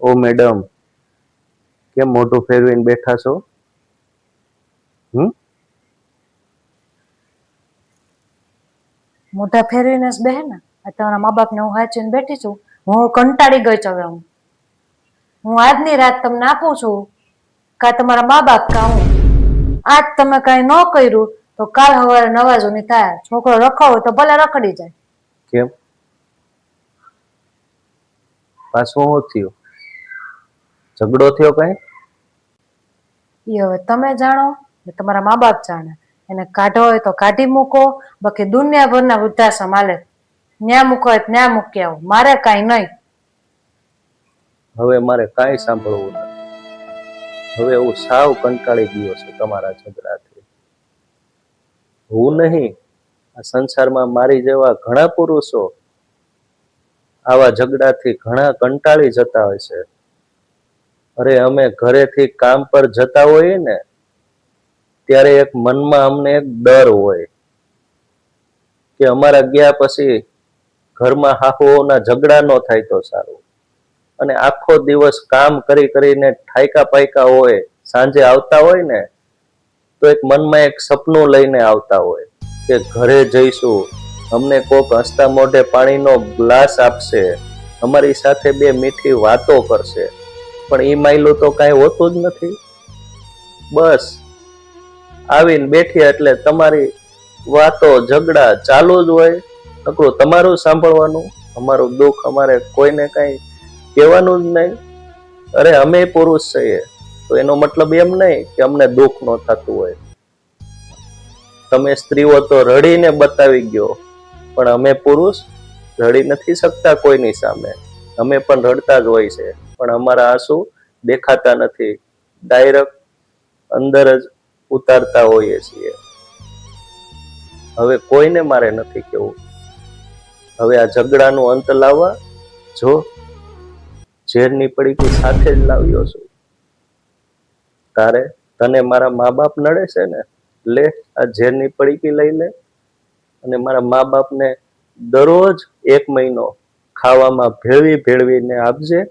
ઓ madam, કેમ મોઢું ફેરવીને બેઠા છો? હમ? મોઢા ફેરવીને જ બેહે ને? તમારા મા બાપને હું હાચીને બેઠી છું. હું કંટાળી ગઈ છું હવે હું. હું આજની રાત તમને આપું છું. કા તમારા મા બાપ કા હું? આજ તમે કાંઈ ન કર્યું તો કાલ સવારે નવા ની થાય છોકરો રખો તો ભલે રખડી જાય. કેમ? પાછું શું થયું? ઝઘડો થયો કઈ? એ હવે તમે જાણો તમારા મા બાપ જાણે. એને કાઢો હોય તો કાઢી મૂકો બાકી દુનિયાભરના વૃદ્ધાશ્રમ હાલે. ન્યા મૂકો હોય ત્યાં મૂકી આવો. મારે કાંઈ નહીં. હવે મારે કાંઈ સાંભળવું હવે હું સાવ કંટાળી ગયો છું તમારા ઝઘડાથી. હું નહીં, આ સંસારમાં મારી જેવા ઘણા પુરુષો આવા ઝઘડાથી ઘણા કંટાળી જતા હોય છે. અરે અમે ઘરેથી કામ પર જતા હોઈએ ને, ત્યારે એક મનમાં અમને એક ડર હોય કે અમારા ગયા પછી ઘરમાં હાહુઓના ઝઘડા ન થાય તો સારું. અને આખો દિવસ કામ કરી કરીને ઠાયકા પાયકા હોય, સાંજે આવતા હોય ને, તો એક મનમાં એક સપનું લઈને આવતા હોય કે ઘરે જઈશું, અમને કોક હસતા મોઢે પાણીનો ગ્લાસ આપશે, અમારી સાથે બે મીઠી વાતો કરશે. પણ એ માયલું તો કાંઈ હોતું જ નથી. બસ, આવીને બેઠી એટલે તમારી વાતો ઝઘડા ચાલુ જ હોય. નકરું તમારું સાંભળવાનું, અમારું દુઃખ અમારે કોઈને કાંઈ કહેવાનું જ નહીં. અરે અમે પુરુષ છીએ, તો એનો મતલબ એમ નહીં કે અમને દુઃખ ન થતું હોય. તમે સ્ત્રીઓ તો રડીને બતાવી ગયો, પણ અમે પુરુષ રડી નથી શકતા કોઈની સામે. અમે પણ રડતા જ હોય છે, પણ અમારા આંસુ દેખાતા નથી. ડાયરેક્ટ અંદર જ ઉતારતા હોઈએ છીએ. હવે કોઈને મારે નથી કેવું હવે આ ઝઘડાનું અંત લાવવા જો ઝેરની પડીકી સાથે જ લાવ્યો છું. તારે તને મારા મા બાપ નડે છે ને? લે, આ ઝેરની પડીકી લઈ લે. અને મારા મા બાપને દરરોજ એક મહિનો ખાવામાં ભેળવી ભેળવીને આપજે.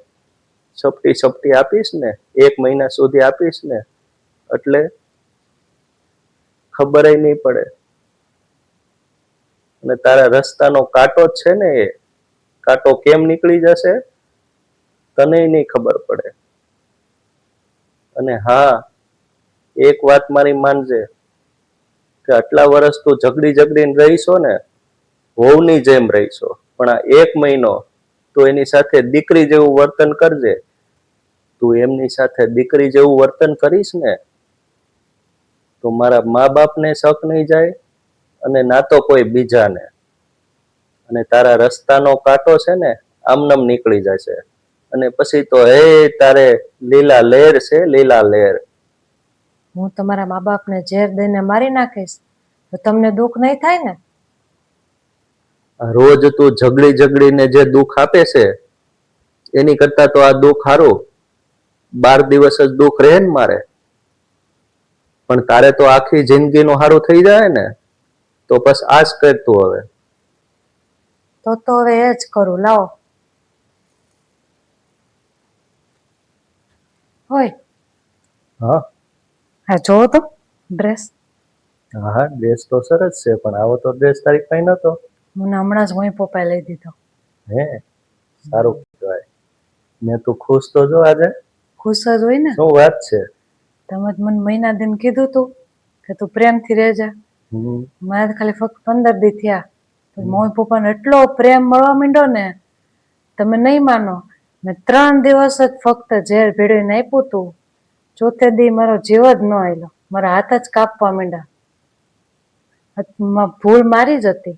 સપટી સપટી આપીશ ને? એક મહિના સુધી આપીશ ને? એટલે ખબર નહીં પડે. અને તારા રસ્તાનો કાંટો છે ને એ? કાંટો કેમ નીકળી જશે? તને નહીં ખબર પડે. અને હા, એક વાત મારી માનજે, કે આટલા વર્ષ તું ઝઘડી ઝઘડીને રહીશો ને હોવની જેમ રહીશો. પણ આ એક મહિનો તું એની સાથે દીકરી જેવું વર્તન કરજે. તું એમની સાથે દીકરી જેવું વર્તન કરીશ ને, તો મારા મા બાપને શક નહીં જાય અને ના તો કોઈ બીજાને. અને તારા રસ્તાનો કાંટો છે ને, આમનમ નીકળી જશે. અને પછી તો હે તારે લીલા લહેર છે લીલા લહેર હું તમારા મા બાપને ઝેર દઈને મારી નાખીશ તો તમને દુઃખ નહીં થાય ને? રોજ તું ઝઘડી ઝઘડીને જે દુઃખ આપે છે એની કરતા તો આ દુઃખ સારું. બાર દિવસ જ દુઃખ રહે ને મારે. પણ તારે તો આખી જિંદગીનું સારું થઈ જાય ને તો બસ આ જ કરતું હવે. તો તો હવે એ જ કરું લાવો. હોય હા. હા જોવો તો ડ્રેસ. હા ડ્રેસ તો સરસ છે પણ આવો તો ડ્રેસ તારી પાસે નતો મને હમણાં જ મોઈ પપ્પાએ લઈ દીધો. હે સારું કહેવાય. ને તું ખુશ તો જો આજે. ખુશ જ હોય ને? શું વાત છે? તમે જ મને મહિના દિન કીધું તું કે તું પ્રેમથી રહેજે. મારે ખાલી ફક્ત પંદર દી થયા. તો પપ્પાને એટલો પ્રેમ મળવા માંડ્યો ને તમે નહીં માનો. મેં ત્રણ દિવસ જ ફક્ત ઝેર ભેળવીને આપ્યું તું. ચોથે દી મારો જીવ જ ન આવેલો મારા હાથ જ કાપવા માંડ્યા. ભૂલ મારી જ હતી.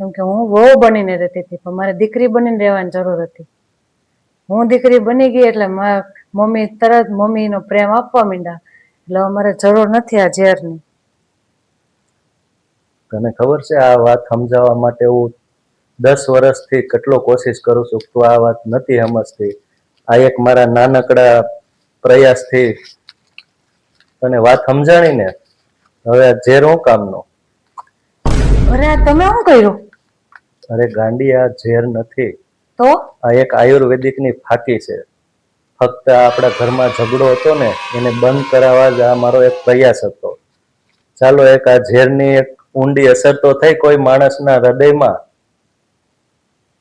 કેમ કે હું વહુ બનીને રહેતી હતી, પણ મારે દીકરી બનીને રહેવાની જરૂર હતી. હું દીકરી બની ગઈ એટલે મમ્મી તરત મમ્મીનો પ્રેમ આપવા માંડ્યા. એટલે હવે જરૂર નથી આ ઝેરની. તને ખબર છે આ વાત સમજાવવા માટે હું દસ વર્ષથી કેટલો કોશિશ કરું છું તું આ વાત નથી સમજતી. આ એક મારા નાનકડા પ્રયાસથી તને વાત સમજાણી ને હવે આ ઝેર હું કામનો? અરે તમે શું કર્યું? અરે ગાંડી આ ઝેર નથી. તો? આ એક આયુર્વેદિકની ફાકી છે. ફક્ત આપણા ઘરમાં ઝઘડો હતો ને એને બંધ કરાવવા જ આ મારો એક પ્રયાસ હતો. ચાલો એક આ ઝેરની એક ઊંડી અસર તો થઈ કોઈ માણસના હૃદયમાં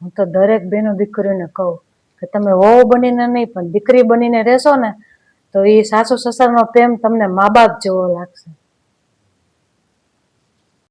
હું તો દરેક બેનો દીકરીઓને કહું કે તમે વહુ બનીને નહીં, પણ દીકરી બનીને રહેશો ને, તો એ સાસુ સસરાનો પ્રેમ તમને મા બાપ જેવો લાગશે.